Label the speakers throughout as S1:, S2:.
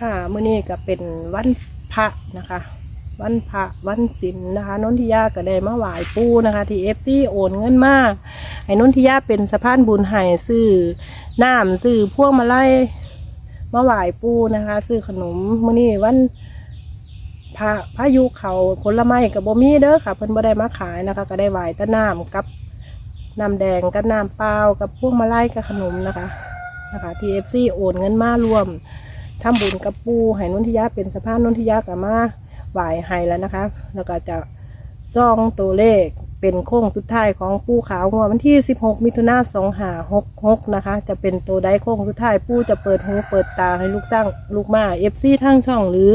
S1: ค่ะมื้อนี้ก็เป็นวันพระนะคะ วันพระวันศีลนะคะนนทิยาก็ได้มาไหว้ปู่นะคะ ที่เอฟซีโอนเงินมาให้นนทิยาเป็นสะพานบุญให้ซื้อน้ำซื้อพวงมาลัยมาไหว้ปู่นะคะซื้อขนมมื้อนี้วันพระพายุเขาผลไม้กับบ่มีเด้อค่ะ เพิ่นบ่ได้มาขายนะคะ ก็ได้ไหว้ต้น้ำกับน้ำแดงกับน้ำเปล่ากับพวงมาลัยกับขนมนะคะ นะคะที่เอฟซีโอนเงินมารวม ทำบุญกับปูให้นนทิยาเป็นสะพานนนทิยากับมาไหวให้แล้วนะคะ แล้วก็จะซองตัวเลขเป็นโค้งสุดท้ายของปูขาวงววันที่ 16 มิถุนา2566 นะคะ จะเป็นตัวใดโค้งสุดท้ายปูจะเปิดหูเปิดตาให้ลูกสร้างลูกมาเอฟซีทั้งช่องหรือ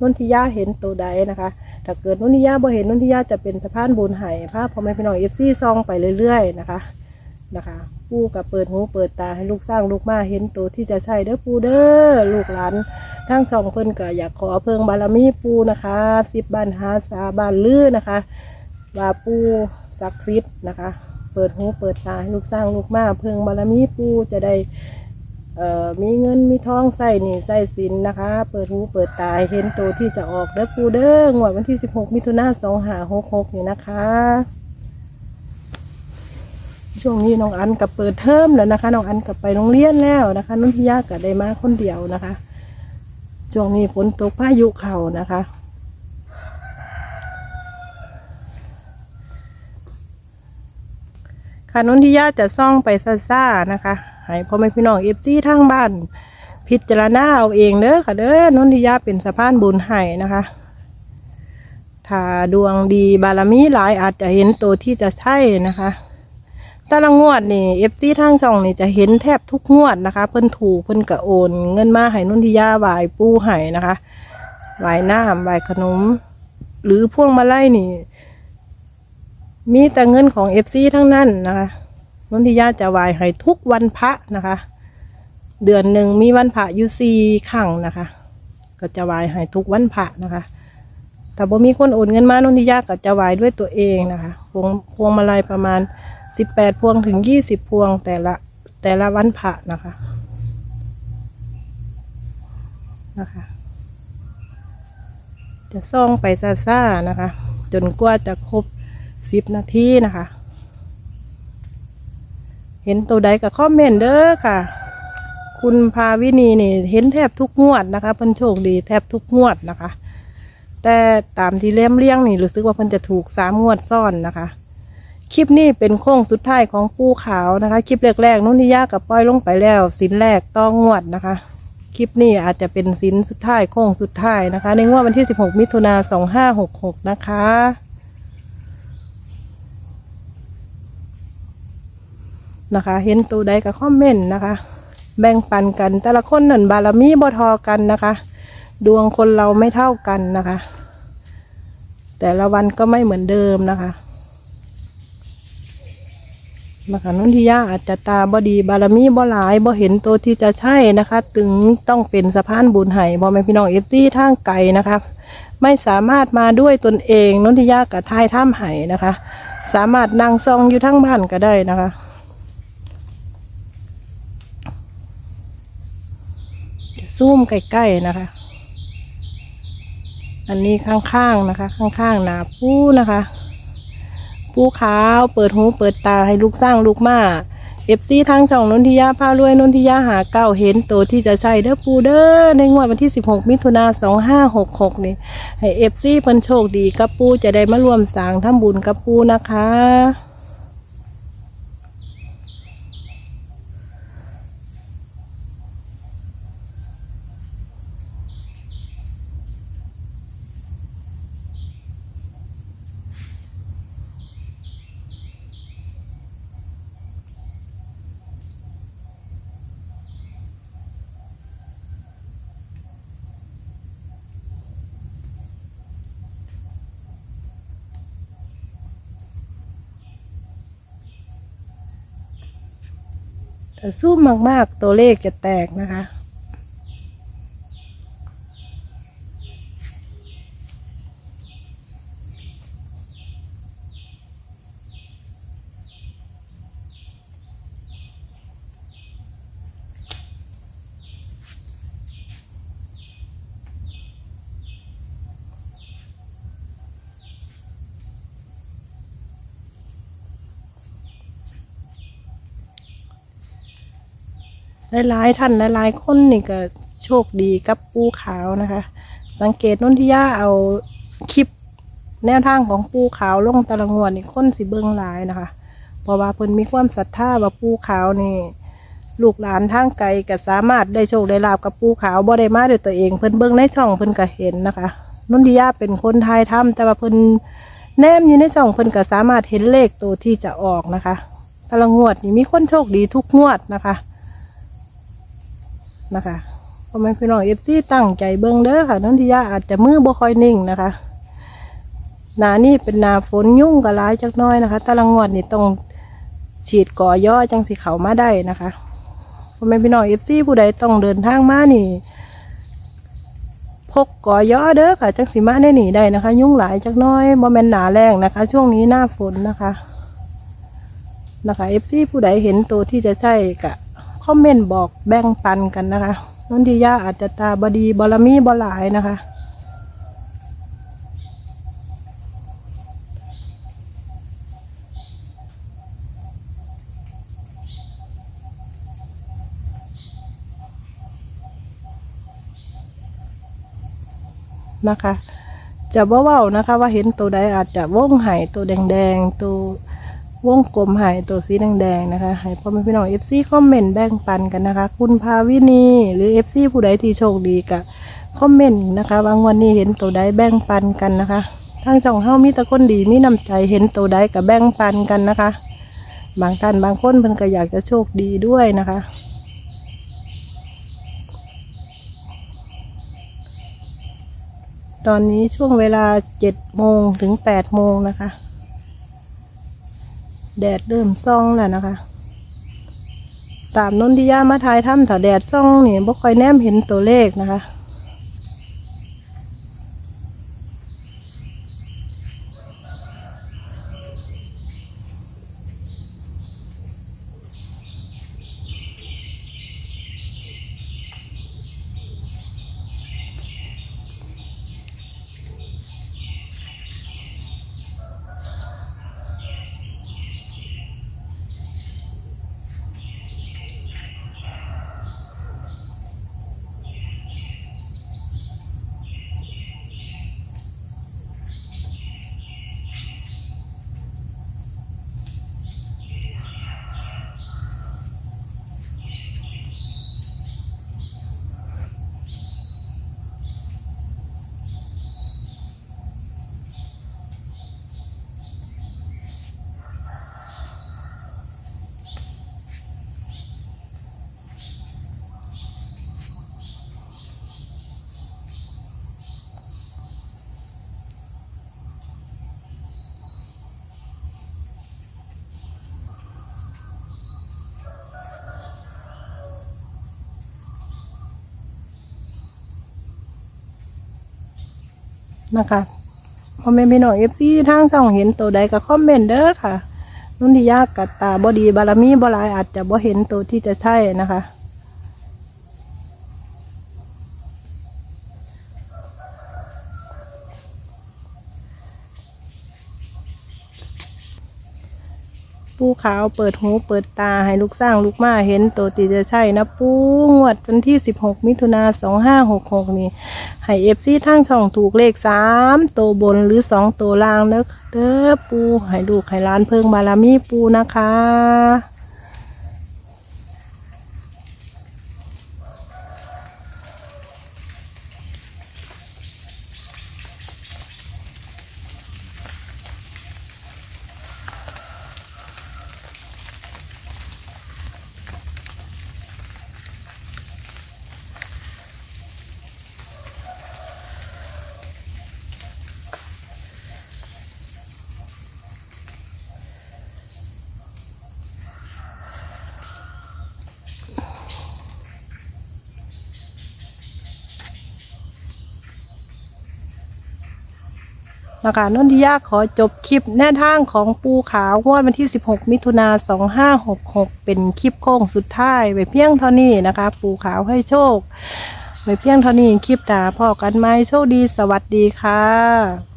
S1: นนทิยาเห็นตัวใดนะคะ ถ้าเกิดนนทิยาบ่เห็นนนทิยาจะเป็นสะพานบุญให้ภาพพอแม่พี่น้องเอฟซีซองไปเรื่อยๆนะคะนะคะ ปู่กับเปิดหูเปิดตาให้ลูกสร้างลูกมาเห็นตัวที่จะใช่เด้อปู่เด้อลูกหลานทั้งสองเพิ่นก็อยากขอเพิงบารมีปู่นะคะสิบบ้านหาสาบ้านลือนะคะว่าปู่ศักดิ์สิทธิ์นะคะ เปิดหูเปิดตาให้ลูกสร้างลูกมาเพิงบารมีปู่จะได้มีเงินมีทองใส่หนี่ใส่สินนะคะ เปิดหูเปิดตาเห็นตัวที่จะออกเด้อปูเด้องวดวันที่ 16 มิถุนายน2566นี่นะคะ ช่วงนี้น้องอันกับเปิดเทอมแล้วนะคะ น้องอันกับไปโรงเรียนแล้วนะคะนุ่นทิยากับได้มาคนเดียวนะคะ ช่วงนี้ฝนตกพายุเข่านะคะ ค่ะนุ่นทิยาจะซ่องไปซ่าๆนะคะให้พ่อแม่พี่น้องเอฟซีทางบ้าน พิจารณาเอาเองเด้อค่ะเด้อนุ่นทิยาเป็นสะพานบุญให้นะคะถ้าดวงดีบารมีหลายอาจจะเห็นตัวที่จะใช่นะคะ แต่ละงวดนี่เอฟซีทางช่องนี่จะเห็นแทบทุกงวดนะคะ เพิ่นถูกเพิ่นกระโอน เงินมาให้นุ่นทิยาไหวายปูไห้นะคะไหวายน้ำไหวายขนม หรือพวงมาลัยนี่ มีแต่เงินของเอฟซีทั้งนั้นนะคะนุ่นทิยาจะไหวายให้ทุกวันพระนะคะ เดือนหนึ่งมีวันพระอยู่สี่ครั้งนะคะ ก็จะไหวายให้ทุกวันพระนะคะแต่บ่มีคนโอนเงินมานุ่นทิยาก็จะไหวายด้วยตัวเองนะคะพวงพวงมาลัยประมาณ สิบแปดพวงถึงยี่สิบพวงแต่ละแต่ละวันพระนะคะนะคะจะซ่องไปซ่าๆนะคะ จนกว่าจะครบสิบนาทีนะคะ เห็นตัวใดกับคอมเมนต์เด้อค่ะ คุณพาวินีนี่เห็นแทบทุกงวดนะคะเพิ่นโชคดีแทบทุกงวดนะคะ แต่ตามที่เลี้ยมเลี้ยงนี่รู้สึกว่าเพิ่นจะถูกสามงวดซ่อนนะคะ คลิปนี้เป็นโค้งสุดท้ายของปูขาวนะคะ คลิปแรกๆนุ่นทิยากับปล่อยลงไปแล้วสินแรกต้องงวดนะคะ คลิปนี้อาจจะเป็นสินสุดท้ายโค้งสุดท้ายนะคะ ในงวดวันที่ 16 มิถุนา2566 นะคะ นะคะ เห็นตัวใดก็คอมเมนต์นะคะ แบ่งปันกันแต่ละคนนั่นบารมีบ่ทอกันนะคะ ดวงคนเราไม่เท่ากันนะคะ แต่ละวันก็ไม่เหมือนเดิมนะคะ นะคะนนทิยาอาจจะตาบอดีบารมีบ่หลายบ่เห็นตัวที่จะใช่นะคะ ถึงต้องเป็นสะพานบุญไห้พ่อแม่พี่น้องเอฟซีทางไกลนะคะ ไม่สามารถมาด้วยตนเองนุนทิยากับทายถ้ำไห้นะคะ สามารถนั่งซองอยู่ทั้งบ้านก็ได้นะคะซูมใกล้ๆนะคะ อันนี้ข้างๆนะคะ ข้างๆหนาปู้นะคะ ปูขาว เปิดหูเปิดตาให้ลูกสร้างลูกมาเอฟซีทางช่องนนทิยาพารวยนนทิยาหาเก้าเห็นตัวที่จะใช่เด้อปูเด้อในงวดวันที่ 16 มิถุนา2566นี่ให้เอฟซีเพิ่นโชคดีกับปูจะได้มารวมสร้างทำบุญกับปูนะคะ สู้มากๆ ตัวเลขจะแตกนะคะ หลายๆท่านหลายๆคนนี่ก็โชคดีกับปูขาวนะคะ สังเกตนุ่นทิยาเอาคลิปแนวทางของปูขาวลงตะลงวดนี่คนสิเบิงหลายนะคะ เพราะว่าเพิ่นมีความศรัทธาว่าปูขาวนี่ลูกหลานทางไกลก็สามารถได้โชคได้ลาบกับปูขาวบ่ได้มาด้วยตัวเอง เพิ่นเบิ่งในช่องเพิ่นก็เห็นนะคะนุ่นทิยาเป็นคนไทยทำแต่ว่าเพิ่นแนมอยู่ในช่องเพิ่นก็สามารถเห็นเลขตัวที่จะออกนะคะแต่ละงวดนี่มีคนโชคดีทุกงวดนะคะ นะคะพ่อแม่พี่น้องเอฟซีตั้งใจเบิ่งเด้อค่ะนนทิยาอาจจะมือบ่ค่อยนิ่งนะคะหนานี่เป็นหนาฝนยุ่งกับร้ายจักน้อยนะคะต่ละงงวดนี่ต้องฉีดก่อย่อจังสิเขามาได้นะคะพ่อแม่พี่น้องเอฟซีผู้ใดต้องเดินทางมานี่พกก่อย่อเด้อค่ะจังสิมาได้หนีได้นะคะ ยุ่งหลายจักน้อยบ่แม่นหนาแรงนะคะ ช่วงนี้หน้าฝนนะคะนะคะเอฟซีผู้ใดเห็นตัวที่จะใช่กะ อมเมนต์บอกแบ่งปันกันนะคะนนทิยาอาจจะตาบดีบารมีบหลายนะคะ นะคะ จะบ่เว้านะคะ ว่าเห็นตัวใดอาจจะว่องไห่ตัวแดงๆตัว วงกลมไห่ตัวสีแดงๆนะคะให้พ่อแม่พี่น้องเอฟซีคอมเมนต์แบ่งปันกันนะคะ คุณภาวินีหรือเอฟซีผู้ใดที่โชคดีกะคอมเมนต์นะคะบางวันนี้เห็นตัวใดแบ่งปันกันนะคะทางจ่องเฮามีตะคนดีมีน้ำใจเห็นตัวใดกับแบ่งปันกันนะคะ บางท่านบางคนเพิ่นก็อยากจะโชคดีด้วยนะคะตอนนี้ช่วงเวลาเจ็ดโมงถึงแปดโมงนะคะ แดดเริ่มซ่องแล้วนะคะ ตามนนทิยามาทายถ้ำถ้าแดดซ่องนี่บ่ค่อยแนมเห็นตัวเลขนะคะ นะคะพ่อแม่พี่น้องเอฟซีทางช่องเห็นตัวใดก็คอมเมนต์เด้อค่ะนุ่นที่ยากกัดตาบอดีบารมีบหลายอาจจะบ่เห็นตัวที่จะใช่นะคะ ปูขาวเปิดหูเปิดตาให้ลูกสร้างลูกมาเห็นตัวตีจะใช่นะปูงวดวันที่ 16 มิถุนา2566 นี่ให้เอฟซีทั้งช่องถูกเลขสามตัวบนหรือสองตัวล่างเด้อเด้อปูให้ลูกให้ร้านเพิงบารมีปูนะคะ นะคะนนทิยาขอจบคลิปแน่ทางของปูขาวงวดวันที่ 16 มิถุนา2566 เป็นคลิปโค้งสุดท้ายไปเพียงเท่านี้นะคะ ปูขาวให้โชคไปเพียงเท่านี้คลิปด่าพ่อกันไหมโชคดีสวัสดีค่ะ